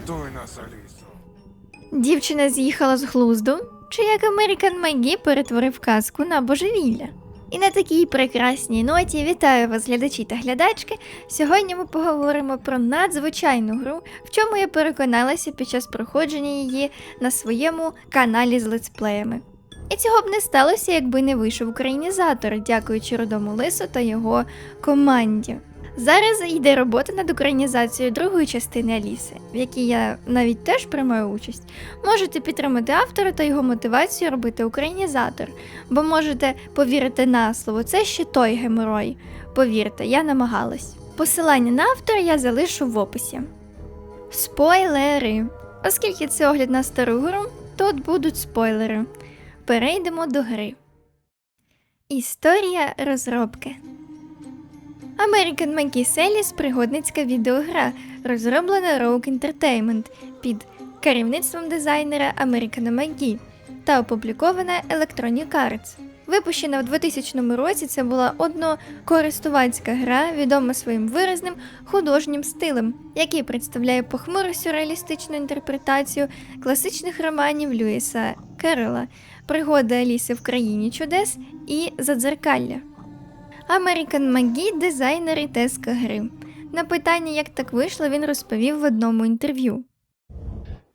Рятуй нас, Алісо. Дівчина з'їхала з глузду, чи як Американ Магі перетворив казку на божевілля. І на такій прекрасній ноті вітаю вас, глядачі та глядачки. Сьогодні ми поговоримо про надзвичайну гру, в чому я переконалася під час проходження її на своєму каналі з летсплеями. І цього б не сталося, якби не вийшов українізатор, дякуючи родому Лису та його команді. Зараз йде робота над українізацією другої частини Аліси, в якій я навіть теж приймаю участь. Можете підтримати автора та його мотивацію робити українізатор, бо можете повірити на слово, це ще той геморой. Повірте, я намагалась. Посилання на автора я залишу в описі. Спойлери. Оскільки це огляд на стару гру, тут будуть спойлери. Перейдемо до гри. Історія розробки. American Monkey Alice – пригодницька відеогра, розроблена Rogue Entertainment під керівництвом дизайнера American Monkey та опублікована Electronic Arts. Випущена в 2000 році, це була однокористувацька гра, відома своїм виразним художнім стилем, який представляє похмуру сюрреалістичну інтерпретацію класичних романів Льюіса Керрола, пригоди Аліси в країні чудес і Задзеркалля. American Магі дизайнер і теска гри. На питання, як так вийшло, він розповів в одному інтерв'ю.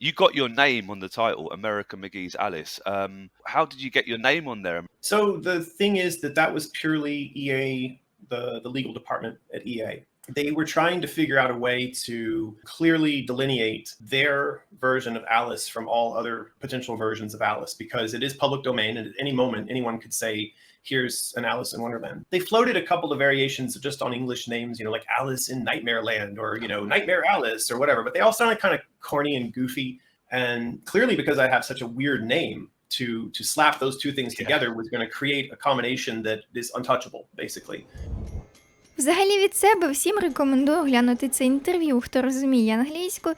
You got your name on the title, America McGee's Alice. Um, how did you get your name on there? So the thing is that that was purely EA, the the legal department at EA. They were trying to figure out a way to clearly delineate their version of Alice from all other potential versions of Alice because it is public domain and at any moment anyone could say here's an Alice in Wonderland. They floated a couple of variations just on English names, you know, like Alice in Nightmare Land or, you know, Nightmare Alice or whatever, but they all sounded kind of corny and goofy. And clearly because I have such a weird name, to to slap those two things Yeah. together was going to create a combination that is untouchable, basically. Взагалі від себе всім рекомендую глянути це інтерв'ю, хто розуміє англійську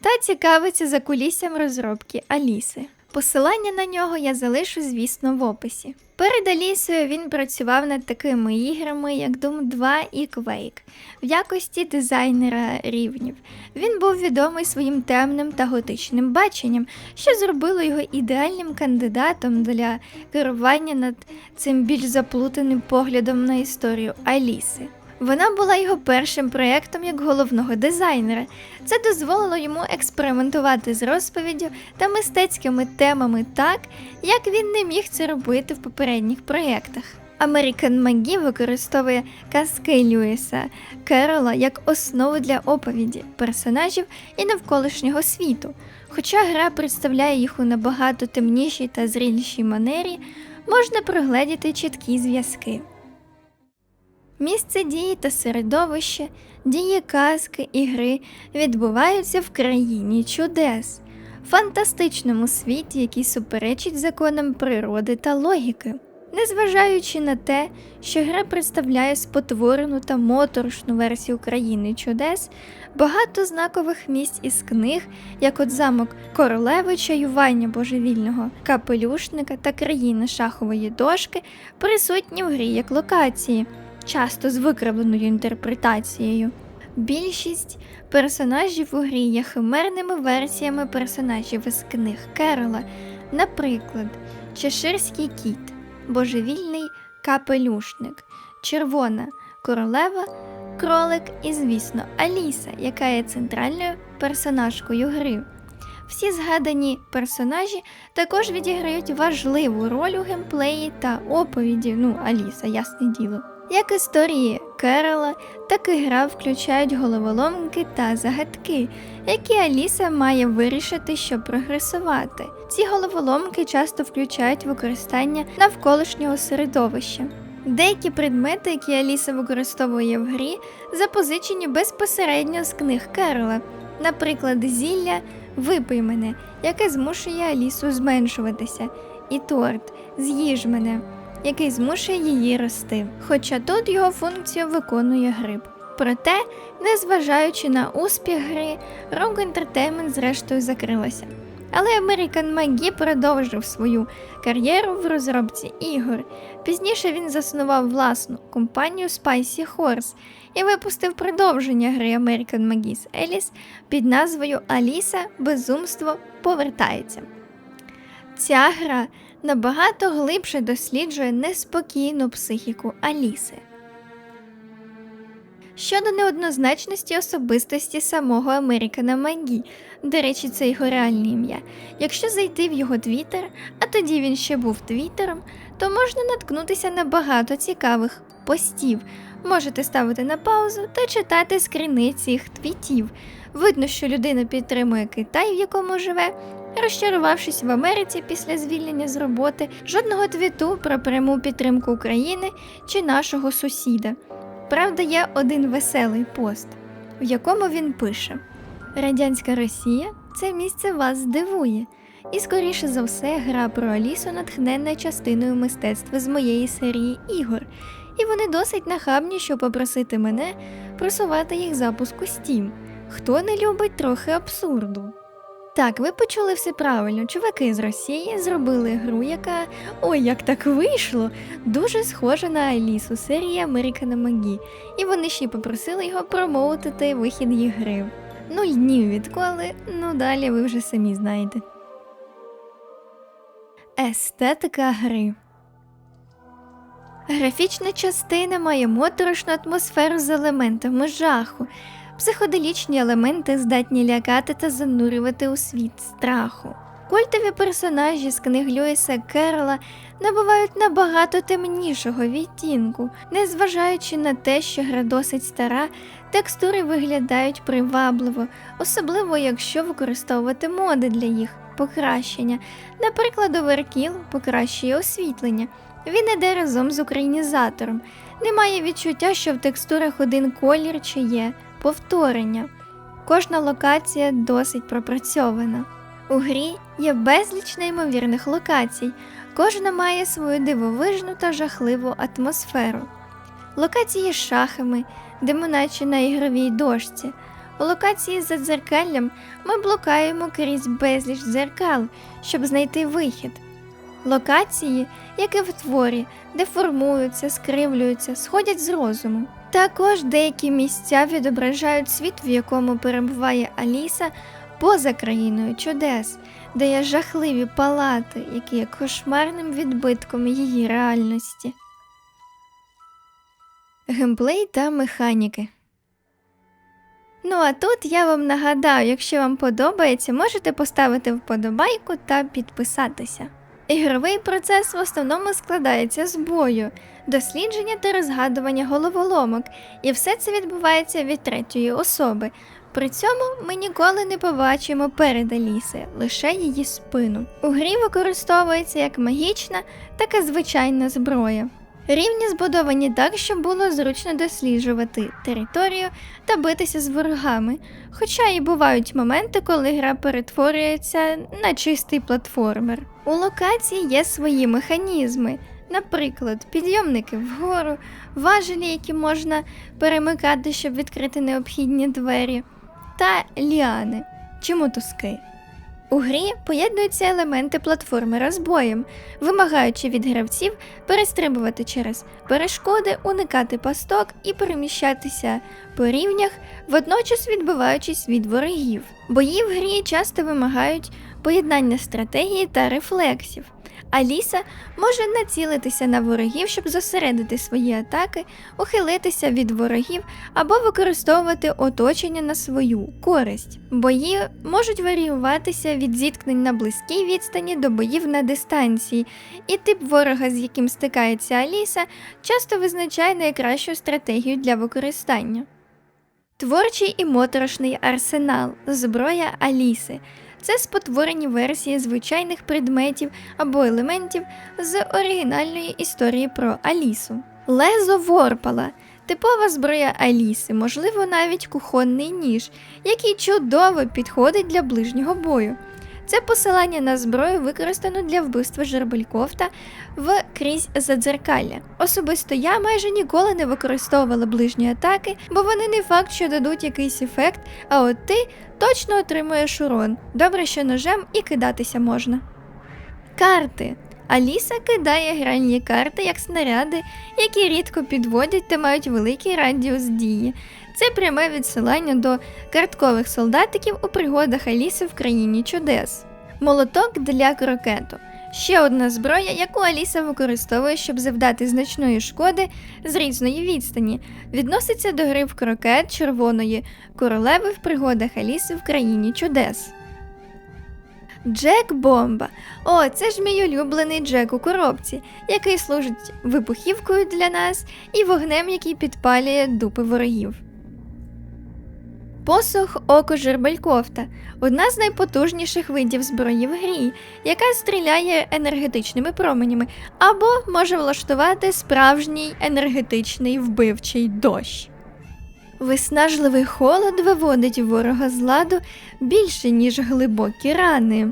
та цікавиться за куліссям розробки Аліси. Посилання на нього я залишу, звісно, в описі. Перед Алісою він працював над такими іграми, як Doom 2 і Quake, в якості дизайнера рівнів. Він був відомий своїм темним та готичним баченням, що зробило його ідеальним кандидатом для керування над цим більш заплутаним поглядом на історію Аліси. Вона була його першим проєктом як головного дизайнера. Це дозволило йому експериментувати з розповіддю та мистецькими темами так, як він не міг це робити в попередніх проєктах. American Магі використовує казки Льюіса Керола як основу для оповіді персонажів і навколишнього світу. Хоча гра представляє їх у набагато темнішій та зрілішій манері, можна прогледіти чіткі зв'язки. Місце дії та середовище, дії казки і гри відбуваються в країні чудес, фантастичному світі, який суперечить законам природи та логіки. Незважаючи на те, що гра представляє спотворену та моторошну версію країни чудес, багато знакових місць із книг, як от замок королеви чаювання божевільного капелюшника та країни шахової дошки, присутні в грі як локації часто з викривленою інтерпретацією. Більшість персонажів у грі є химерними версіями персонажів із книг Керола, наприклад, Чеширський кіт, Божевільний капелюшник, Червона королева, кролик і, звісно, Аліса, яка є центральною персонажкою гри. Всі згадані персонажі також відіграють важливу роль у геймплеї та оповіді, ну, Аліса, ясне діло. Як історії Керола, так і гра включають головоломки та загадки, які Аліса має вирішити, щоб прогресувати. Ці головоломки часто включають використання навколишнього середовища. Деякі предмети, які Аліса використовує в грі, запозичені безпосередньо з книг Керола, наприклад, зілля Випий мене, яке змушує Алісу зменшуватися, і торт З'їж мене, який змушує її рости. Хоча тут його функцію виконує гриб. Проте, незважаючи на успіх гри, Rogue Entertainment зрештою закрилася. Але American McGee продовжив свою кар'єру в розробці ігор. Пізніше він заснував власну компанію Spicy Horse і випустив продовження гри American McGee's Alice під назвою Аліса Безумство повертається. Ця гра набагато глибше досліджує неспокійну психіку Аліси. Щодо неоднозначності особистості самого Американа Магі, до речі, це його реальне ім'я. Якщо зайти в його твіттер, а тоді він ще був твіттером, то можна наткнутися на багато цікавих постів. Можете ставити на паузу та читати скріни цих твітів. Видно, що людина підтримує Китай, в якому живе. Розчарувавшись в Америці після звільнення з роботи, жодного твіту про пряму підтримку України чи нашого сусіда. Правда, є один веселий пост, в якому він пише: Радянська Росія це місце вас здивує. І, скоріше за все, гра про Алісу натхненна частиною мистецтва з моєї серії ігор, і вони досить нахабні, щоб попросити мене просувати їх запуск у Steam. Хто не любить трохи абсурду? Так, ви почули все правильно. Чуваки з Росії зробили гру, яка ой, як так вийшло, дуже схожа на Алісу серії Американа Магі, і вони ще й попросили його промоутити вихід їх гри. Нуль днів відколи, ну далі ви вже самі знаєте. Естетика гри. Графічна частина має моторошну атмосферу з елементами жаху. Психоделічні елементи здатні лякати та занурювати у світ страху. Культові персонажі з книг Льюіса Керрола набувають набагато темнішого відтінку, незважаючи на те, що гра досить стара, текстури виглядають привабливо, особливо якщо використовувати моди для їх покращення. Наприклад, Overkill покращує освітлення. Він іде разом з українізатором. Немає відчуття, що в текстурах один колір чи є повторення. Кожна локація досить пропрацьована. У грі є безліч неймовірних локацій, кожна має свою дивовижну та жахливу атмосферу. Локації з шахами, де ми наче на ігровій дошці. У локації за дзеркаллям ми блукаємо крізь безліч дзеркал, щоб знайти вихід. Локації, як і в творі, деформуються, скривлюються, сходять з розуму. Також деякі місця відображають світ, в якому перебуває Аліса поза країною чудес, де є жахливі палати, які є кошмарним відбитком її реальності. Геймплей та механіки. Ну а тут я вам нагадаю, якщо вам подобається, можете поставити вподобайку та підписатися. Ігровий процес в основному складається з бою, дослідження та розгадування головоломок, і все це відбувається від третьої особи. При цьому ми ніколи не побачимо перед Аліси, лише її спину. У грі використовується як магічна, так і звичайна зброя. Рівні збудовані так, щоб було зручно досліджувати територію та битися з ворогами, хоча і бувають моменти, коли гра перетворюється на чистий платформер. У локації є свої механізми, наприклад, підйомники вгору, важелі, які можна перемикати, щоб відкрити необхідні двері, та ліани чи мотузки. У грі поєднуються елементи платформера з боєм, вимагаючи від гравців перестрибувати через перешкоди, уникати пасток і переміщатися по рівнях, водночас відбиваючись від ворогів. Бої в грі часто вимагають поєднання стратегії та рефлексів. Аліса може націлитися на ворогів, щоб зосередити свої атаки, ухилитися від ворогів або використовувати оточення на свою користь. Бої можуть варіюватися від зіткнень на близькій відстані до боїв на дистанції, і тип ворога, з яким стикається Аліса, часто визначає найкращу стратегію для використання. Творчий і моторошний арсенал зброя Аліси. Це спотворені версії звичайних предметів або елементів з оригінальної історії про Алісу. Лезо Ворпала типова зброя Аліси, можливо, навіть кухонний ніж, який чудово підходить для ближнього бою. Це посилання на зброю, використану для вбивства Жербелькофта в крізь задзеркалля. Особисто я майже ніколи не використовувала ближні атаки, бо вони не факт, що дадуть якийсь ефект, а от ти точно отримуєш урон. Добре, що ножем і кидатися можна. Карти. Аліса кидає гральні карти як снаряди, які рідко підводять та мають великий радіус дії. Це пряме відсилання до карткових солдатиків у пригодах Аліси в країні чудес. Молоток для крокету. Ще одна зброя, яку Аліса використовує, щоб завдати значної шкоди з різної відстані, відноситься до гри в крокет червоної королеви в пригодах Аліси в країні чудес. Джек Бомба. О, це ж мій улюблений Джек у коробці, який служить вибухівкою для нас і вогнем, який підпалює дупи ворогів. Посох Око Жербелькофта одна з найпотужніших видів зброї в грі, яка стріляє енергетичними променями, або може влаштувати справжній енергетичний вбивчий дощ. Виснажливий холод виводить ворога з ладу більше, ніж глибокі рани.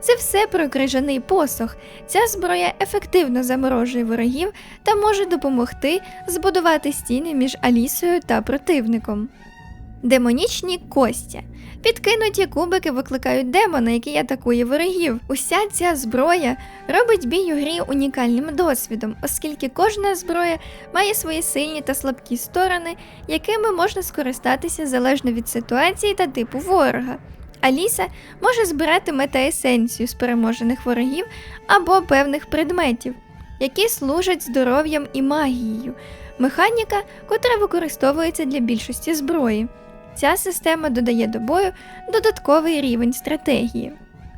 Це все про крижаний посох. Ця зброя ефективно заморожує ворогів та може допомогти збудувати стіни між Алісою та противником. Демонічні костя. Підкинуті кубики викликають демона, який атакує ворогів. Уся ця зброя робить бій у грі унікальним досвідом, оскільки кожна зброя має свої сильні та слабкі сторони, якими можна скористатися залежно від ситуації та типу ворога. Аліса може збирати метаесенцію з переможених ворогів або певних предметів, які служать здоров'ям і магією, механіка, котра використовується для більшості зброї. Ця система додає до бою додатковий рівень стратегії.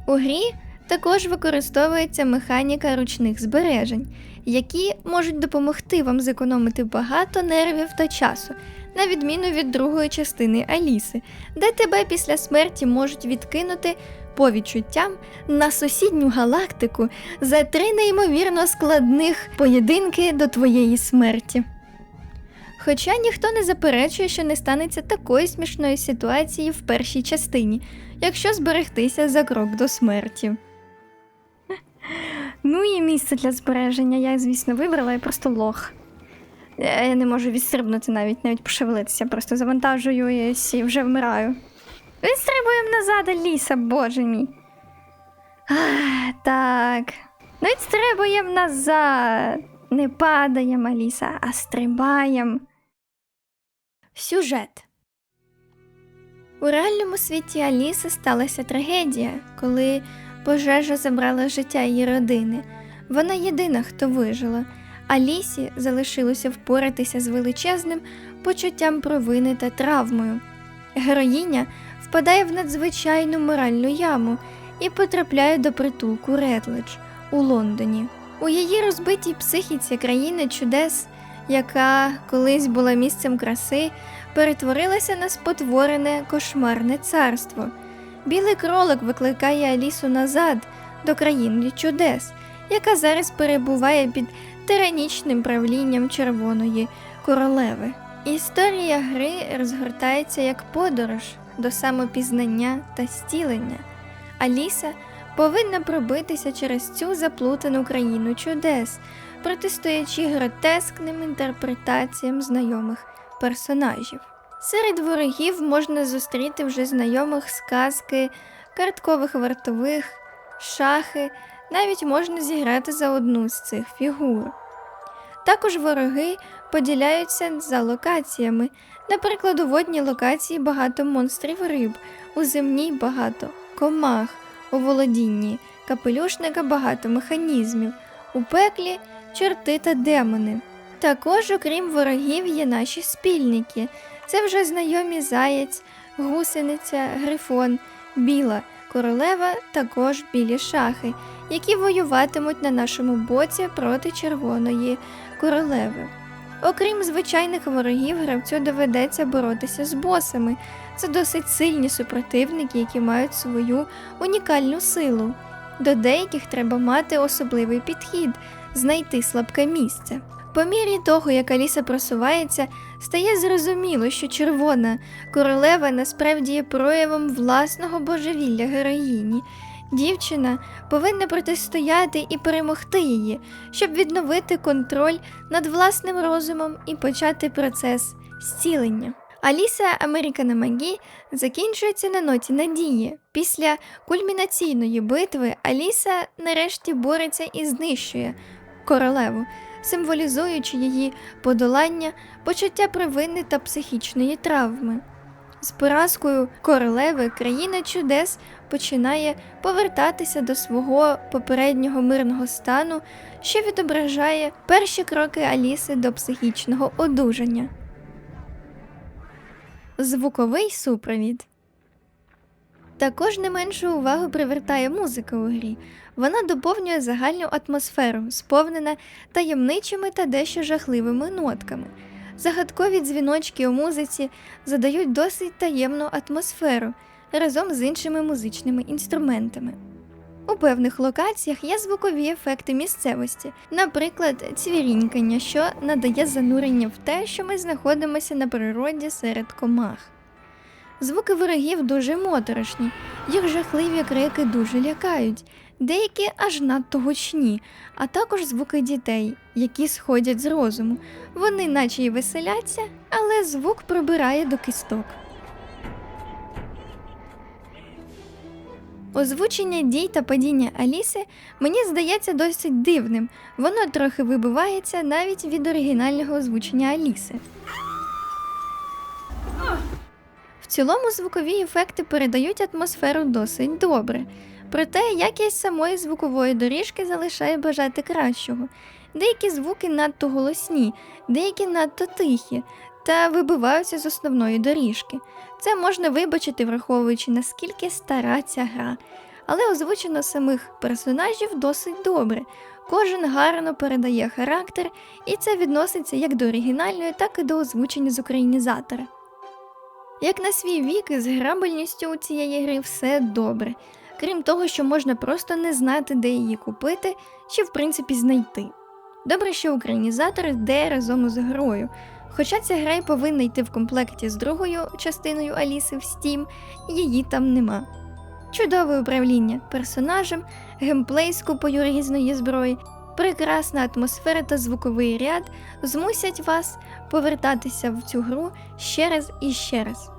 У грі також використовується механіка ручних збережень, які можуть допомогти вам зекономити багато нервів та часу, на відміну від другої частини Аліси, де тебе після смерті можуть відкинути по відчуттям на сусідню галактику за три неймовірно складних поєдинки до твоєї смерті. Хоча ніхто не заперечує, що не станеться такої смішної ситуації в першій частині, якщо зберегтися за крок до смерті. Ну і місце для збереження я, звісно, вибрала, я просто лох. Я я не можу відстрибнути навіть, навіть пошевелитися, просто завантажуюсь і вже вмираю. Відстрибуємо назад, Аліса, боже мій. Ах, так. Відстрибуємо назад. Не падаємо, Аліса, а стрибаємо. Сюжет у реальному світі Аліси сталася трагедія, коли пожежа забрала життя її родини. Вона єдина, хто вижила. Алісі залишилося впоратися з величезним почуттям провини та травмою. Героїня впадає в надзвичайну моральну яму і потрапляє до притулку Ретледж у Лондоні. У її розбитій психіці країни чудес, яка колись була місцем краси, перетворилася на спотворене кошмарне царство. Білий кролик викликає Алісу назад до країни чудес, яка зараз перебуває під тиранічним правлінням червоної королеви. Історія гри розгортається як подорож до самопізнання та стілення. Аліса повинна пробитися через цю заплутану країну чудес, протистоячи гротескним інтерпретаціям знайомих персонажів. Серед ворогів можна зустріти вже знайомих сказки, карткових вартових, шахи, навіть можна зіграти за одну з цих фігур. Також вороги поділяються за локаціями. Наприклад, у водній локації багато монстрів риб, у земній багато комах, у володінні капелюшника багато механізмів, у пеклі чорти та демони. Також, окрім ворогів, є наші спільники. Це вже знайомі заєць, гусениця, грифон, біла, королева, також білі шахи, які воюватимуть на нашому боці проти червоної королеви. Окрім звичайних ворогів, гравцю доведеться боротися з босами. Це досить сильні супротивники, які мають свою унікальну силу. До деяких треба мати особливий підхід, знайти слабке місце. По мірі того, як Аліса просувається, стає зрозуміло, що червона королева насправді є проявом власного божевілля героїні. Дівчина повинна протистояти і перемогти її, щоб відновити контроль над власним розумом і почати процес зцілення. Аліса Американа Магі закінчується на ноті надії. Після кульмінаційної битви Аліса нарешті бореться і знищує королеву, символізуючи її подолання, почуття провини та психічної травми. З поразкою королеви країна чудес починає повертатися до свого попереднього мирного стану, що відображає перші кроки Аліси до психічного одужання. Звуковий супровід. Також не меншу увагу привертає музика у грі. Вона доповнює загальну атмосферу, сповнена таємничими та дещо жахливими нотками. Загадкові дзвіночки у музиці задають досить таємну атмосферу разом з іншими музичними інструментами. У певних локаціях є звукові ефекти місцевості, наприклад, цвірінькання, що надає занурення в те, що ми знаходимося на природі серед комах. Звуки ворогів дуже моторошні, їх жахливі крики дуже лякають, деякі аж надто гучні, а також звуки дітей, які сходять з розуму. Вони наче й веселяться, але звук пробирає до кісток. Озвучення дій та падіння Аліси мені здається досить дивним. Воно трохи вибивається навіть від оригінального озвучення Аліси. Цілому звукові ефекти передають атмосферу досить добре. Проте якість самої звукової доріжки залишає бажати кращого. Деякі звуки надто голосні, деякі надто тихі та вибиваються з основної доріжки. Це можна вибачити, враховуючи наскільки стара ця гра. Але озвучено самих персонажів досить добре. Кожен гарно передає характер, і це відноситься як до оригінальної, так і до озвучення з українізатора. Як на свій вік, з грабельністю у цієї гри все добре, крім того, що можна просто не знати, де її купити, чи в принципі знайти. Добре, що українізатор йде разом з грою, хоча ця гра й повинна йти в комплекті з другою частиною Аліси в Steam, її там нема. Чудове управління персонажем, геймплей з купою різної зброї, прекрасна атмосфера та звуковий ряд змусять вас повертатися в цю гру ще раз і ще раз.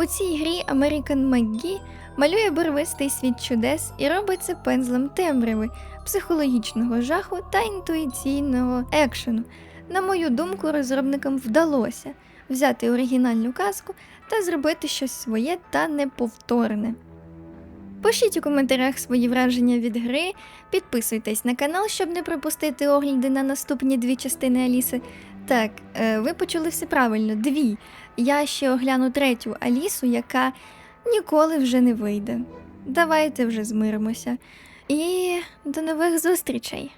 У цій грі American McGee малює барвистий світ чудес і робить це пензлем темряви, психологічного жаху та інтуїційного екшену. На мою думку, розробникам вдалося взяти оригінальну казку та зробити щось своє та неповторне. Пишіть у коментарях свої враження від гри, підписуйтесь на канал, щоб не пропустити огляди на наступні дві частини Аліси. Так, е, ви почули все правильно, дві. Я ще огляну третю Алісу, яка ніколи вже не вийде. Давайте вже змиримося. І до нових зустрічей!